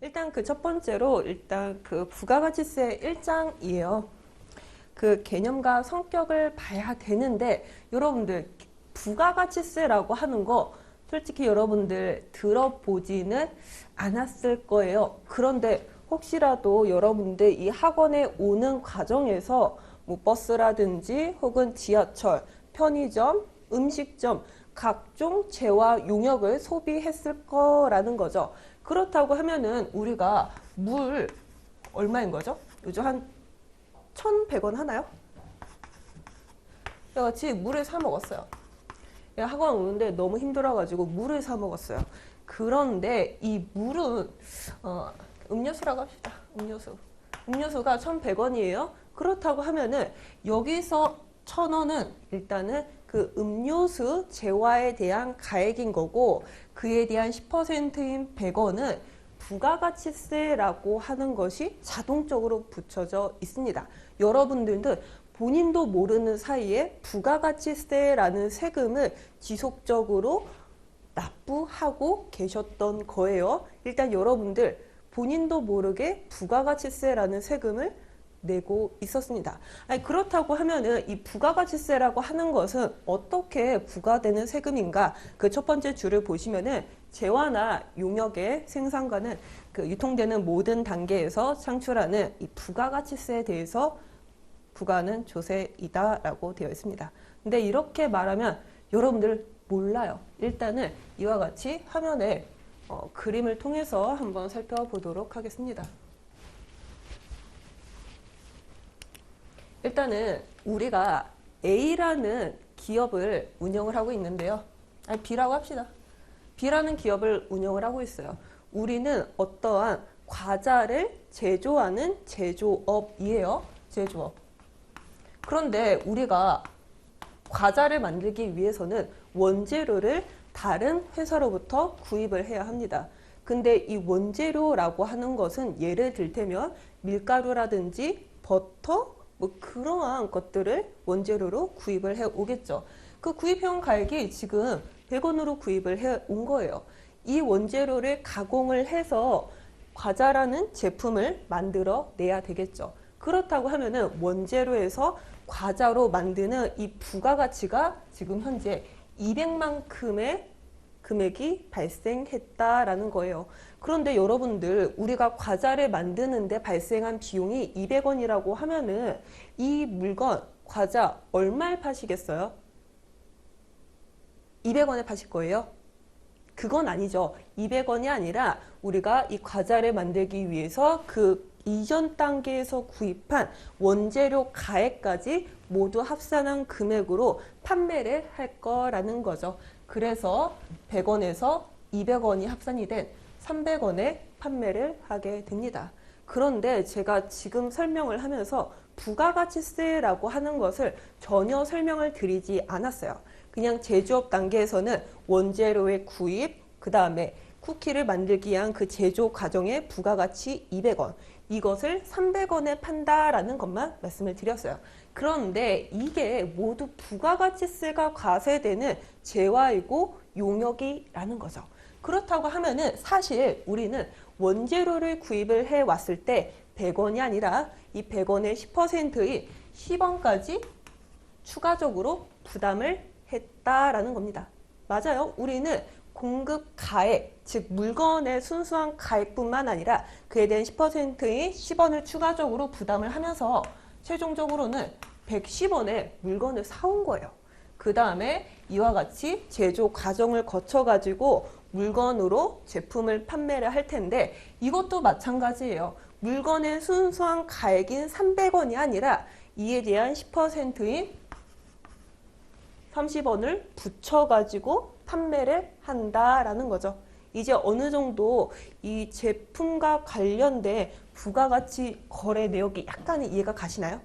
일단 그 첫 번째로 일단 그 부가가치세 1장이에요. 그 개념과 성격을 봐야 되는데 여러분들 부가가치세라고 하는 거 솔직히 여러분들 들어보지는 않았을 거예요. 그런데 혹시라도 여러분들 이 학원에 오는 과정에서 뭐 버스라든지 혹은 지하철, 편의점, 음식점 각종 재화 용역을 소비했을 거라는 거죠. 그렇다고 하면은 우리가 물 얼마인 거죠? 요즘 한 1,100원 하나요? 같이 물을 사 먹었어요. 예, 학원 오는데 너무 힘들어가지고 물을 사 먹었어요. 그런데 이 물은 어, 음료수라고 합시다. 음료수. 음료수가 1,100원이에요. 그렇다고 하면은 여기서 1,000원은 일단은 그 음료수 재화에 대한 가액인 거고 그에 대한 10%인 100원은 부가가치세라고 하는 것이 자동적으로 붙여져 있습니다. 여러분들도 본인도 모르는 사이에 부가가치세라는 세금을 지속적으로 납부하고 계셨던 거예요. 일단 여러분들 본인도 모르게 부가가치세라는 세금을 내고 있었습니다. 아니, 그렇다고 하면은 이 부가가치세라고 하는 것은 어떻게 부과되는 세금인가? 그 첫 번째 줄을 보시면은 재화나 용역의 생산과는 그 유통되는 모든 단계에서 창출하는 이 부가가치세에 대해서 부과하는 조세이다라고 되어 있습니다. 근데 이렇게 말하면 여러분들 몰라요. 일단은 이와 같이 화면에 어, 그림을 통해서 한번 살펴보도록 하겠습니다. 일단은 우리가 A라는 기업을 운영을 하고 있는데요. 아니, B라고 합시다. B라는 기업을 운영을 하고 있어요. 우리는 어떠한 과자를 제조하는 제조업이에요. 제조업. 그런데 우리가 과자를 만들기 위해서는 원재료를 다른 회사로부터 구입을 해야 합니다. 근데 이 원재료라고 하는 것은 예를 들테면 밀가루라든지 버터 뭐 그러한 것들을 원재료로 구입을 해 오겠죠. 그 구입해온 가액이 지금 100원으로 구입을 해 온 거예요. 이 원재료를 가공을 해서 과자라는 제품을 만들어 내야 되겠죠. 그렇다고 하면은 원재료에서 과자로 만드는 이 부가가치가 지금 현재 200만큼의 금액이 발생했다라는 거예요. 그런데 여러분들 우리가 과자를 만드는데 발생한 비용이 200원이라고 하면은 이 물건 과자 얼마에 파시겠어요? 200원에 파실 거예요? 그건 아니죠. 200원이 아니라 우리가 이 과자를 만들기 위해서 그 이전 단계에서 구입한 원재료 가액까지 모두 합산한 금액으로 판매를 할 거라는 거죠. 그래서 100원에서 200원이 합산이 된 300원에 판매를 하게 됩니다. 그런데 제가 지금 설명을 하면서 부가가치세라고 하는 것을 전혀 설명을 드리지 않았어요. 그냥 제조업 단계에서는 원재료의 구입, 그 다음에 쿠키를 만들기 위한 그 제조 과정의 부가가치 200원, 이것을 300원에 판다라는 것만 말씀을 드렸어요. 그런데 이게 모두 부가가치세가 과세되는 재화이고 용역이라는 거죠. 그렇다고 하면은 사실 우리는 원재료를 구입을 해 왔을 때 100원이 아니라 이 100원의 10%인 10원까지 추가적으로 부담을 했다라는 겁니다. 맞아요. 우리는 공급 가액, 즉 물건의 순수한 가액뿐만 아니라 그에 대한 10%인 10원을 추가적으로 부담을 하면서 최종적으로는 110원에 물건을 사온 거예요. 그 다음에 이와 같이 제조 과정을 거쳐가지고 물건으로 제품을 판매를 할 텐데 이것도 마찬가지예요. 물건의 순수한 가액인 300원이 아니라 이에 대한 10%인 30원을 붙여가지고 판매를 한다라는 거죠. 이제 어느 정도 이 제품과 관련된 부가가치 거래 내역이 약간 이해가 가시나요?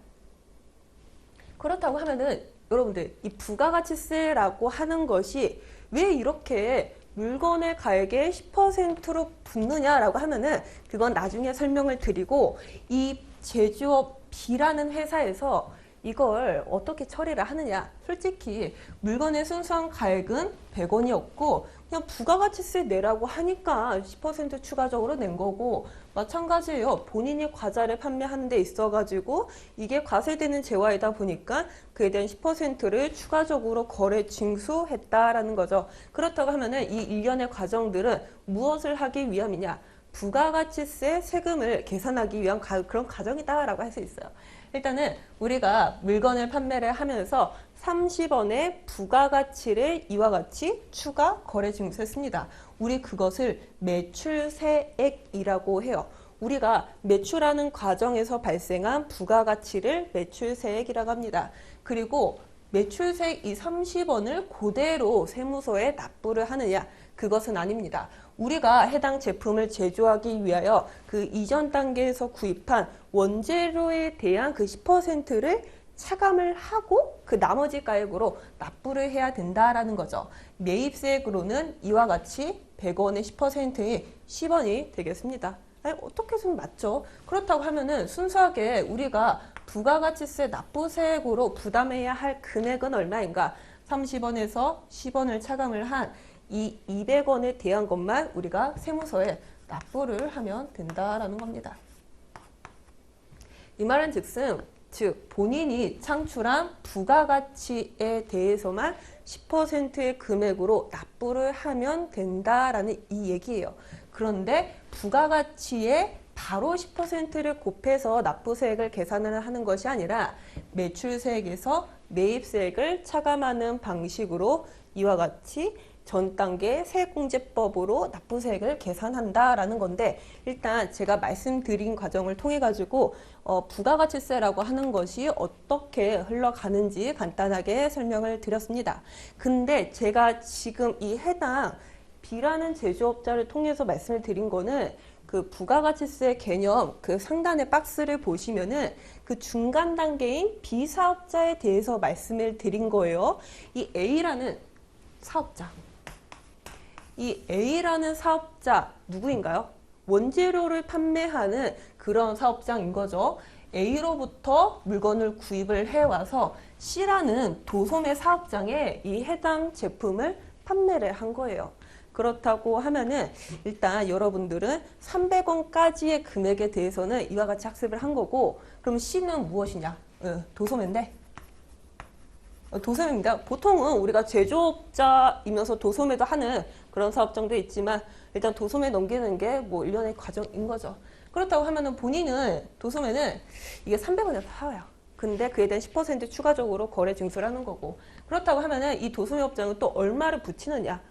그렇다고 하면은 여러분들 이 부가가치세라고 하는 것이 왜 이렇게 물건의 가액의 10%로 붙느냐라고 하면은 그건 나중에 설명을 드리고 이 제조업 B라는 회사에서 이걸 어떻게 처리를 하느냐? 솔직히 물건의 순수한 가액은 100원이었고 그냥 부가가치세 내라고 하니까 10% 추가적으로 낸 거고 마찬가지예요. 본인이 과자를 판매하는 데 있어 가지고 이게 과세되는 재화이다 보니까 그에 대한 10%를 추가적으로 거래 징수했다라는 거죠. 그렇다고 하면은 이 일련의 과정들은 무엇을 하기 위함이냐? 부가가치세 세금을 계산하기 위한 가- 그런 과정이다라고 할 수 있어요. 일단은 우리가 물건을 판매를 하면서 30원의 부가가치를 이와 같이 추가 거래 징수했습니다. 우리 그것을 매출세액이라고 해요. 우리가 매출하는 과정에서 발생한 부가가치를 매출세액이라고 합니다. 그리고 매출세액 이 30원을 그대로 세무서에 납부를 하느냐? 그것은 아닙니다. 우리가 해당 제품을 제조하기 위하여 그 이전 단계에서 구입한 원재료에 대한 그 10%를 차감을 하고 그 나머지 가액으로 납부를 해야 된다라는 거죠. 매입세액으로는 이와 같이 100원의 10%인 10원이 되겠습니다. 아니, 어떻게 좀 맞죠? 그렇다고 하면은 순수하게 우리가 부가가치세 납부세액으로 부담해야 할 금액은 얼마인가? 30원에서 10원을 차감을 한 이 200원에 대한 것만 우리가 세무서에 납부를 하면 된다라는 겁니다. 이 말은 즉슨 즉 본인이 창출한 부가가치에 대해서만 10%의 금액으로 납부를 하면 된다라는 이 얘기예요. 그런데 부가가치에 바로 10%를 곱해서 납부세액을 계산을 하는 것이 아니라 매출세액에서 매입세액을 차감하는 방식으로 이와 같이 전 단계 세액공제법으로 납부세액을 계산한다라는 건데 일단 제가 말씀드린 과정을 통해 가지고 어, 부가가치세라고 하는 것이 어떻게 흘러가는지 간단하게 설명을 드렸습니다. 근데 제가 지금 이 해당 B라는 제조업자를 통해서 말씀을 드린 거는 그 부가가치세 개념 그 상단의 박스를 보시면은 그 중간 단계인 B 사업자에 대해서 말씀을 드린 거예요. 이 A라는 사업자. 이 A라는 사업자 누구인가요? 원재료를 판매하는 그런 사업장인 거죠. A로부터 물건을 구입을 해와서 C라는 도소매 사업장에 이 해당 제품을 판매를 한 거예요. 그렇다고 하면은 일단 여러분들은 300원까지의 금액에 대해서는 이와 같이 학습을 한 거고 그럼 C는 무엇이냐? 어, 도소매인데 어, 도소매입니다. 보통은 우리가 제조업자이면서 도소매도 하는 그런 사업장도 있지만 일단 도소매 넘기는 게 뭐 일련의 과정인 거죠. 그렇다고 하면은 본인은 도소매는 이게 300원에 팔아요. 근데 그에 대한 10% 추가적으로 거래 징수를 하는 거고 그렇다고 하면은 이 도소매 업장은 또 얼마를 붙이느냐?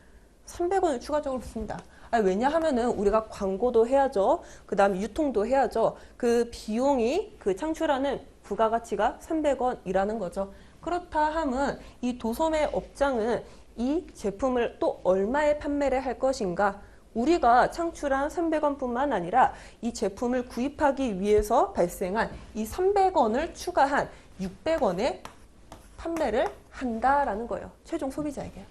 300원을 추가적으로 붙습니다. 아니, 왜냐 하면은 우리가 광고도 해야죠. 그 다음에 유통도 해야죠. 그 비용이 그 창출하는 부가가치가 300원이라는 거죠. 그렇다 함은 이 도소매 업장은 이 제품을 또 얼마에 판매를 할 것인가? 우리가 창출한 300원뿐만 아니라 이 제품을 구입하기 위해서 발생한 이 300원을 추가한 600원에 판매를 한다라는 거예요. 최종 소비자에게.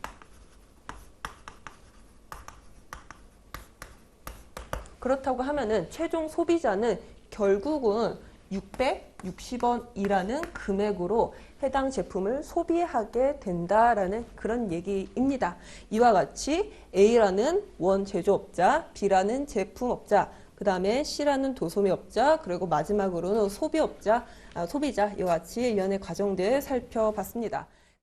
그렇다고 하면은 최종 소비자는 결국은 660원이라는 금액으로 해당 제품을 소비하게 된다라는 그런 얘기입니다. 이와 같이 A라는 원 제조업자, B라는 제품업자, 그 다음에 C라는 도소매업자, 그리고 마지막으로는 소비업자, 아, 소비자 이와 같이 연의 과정들 살펴봤습니다.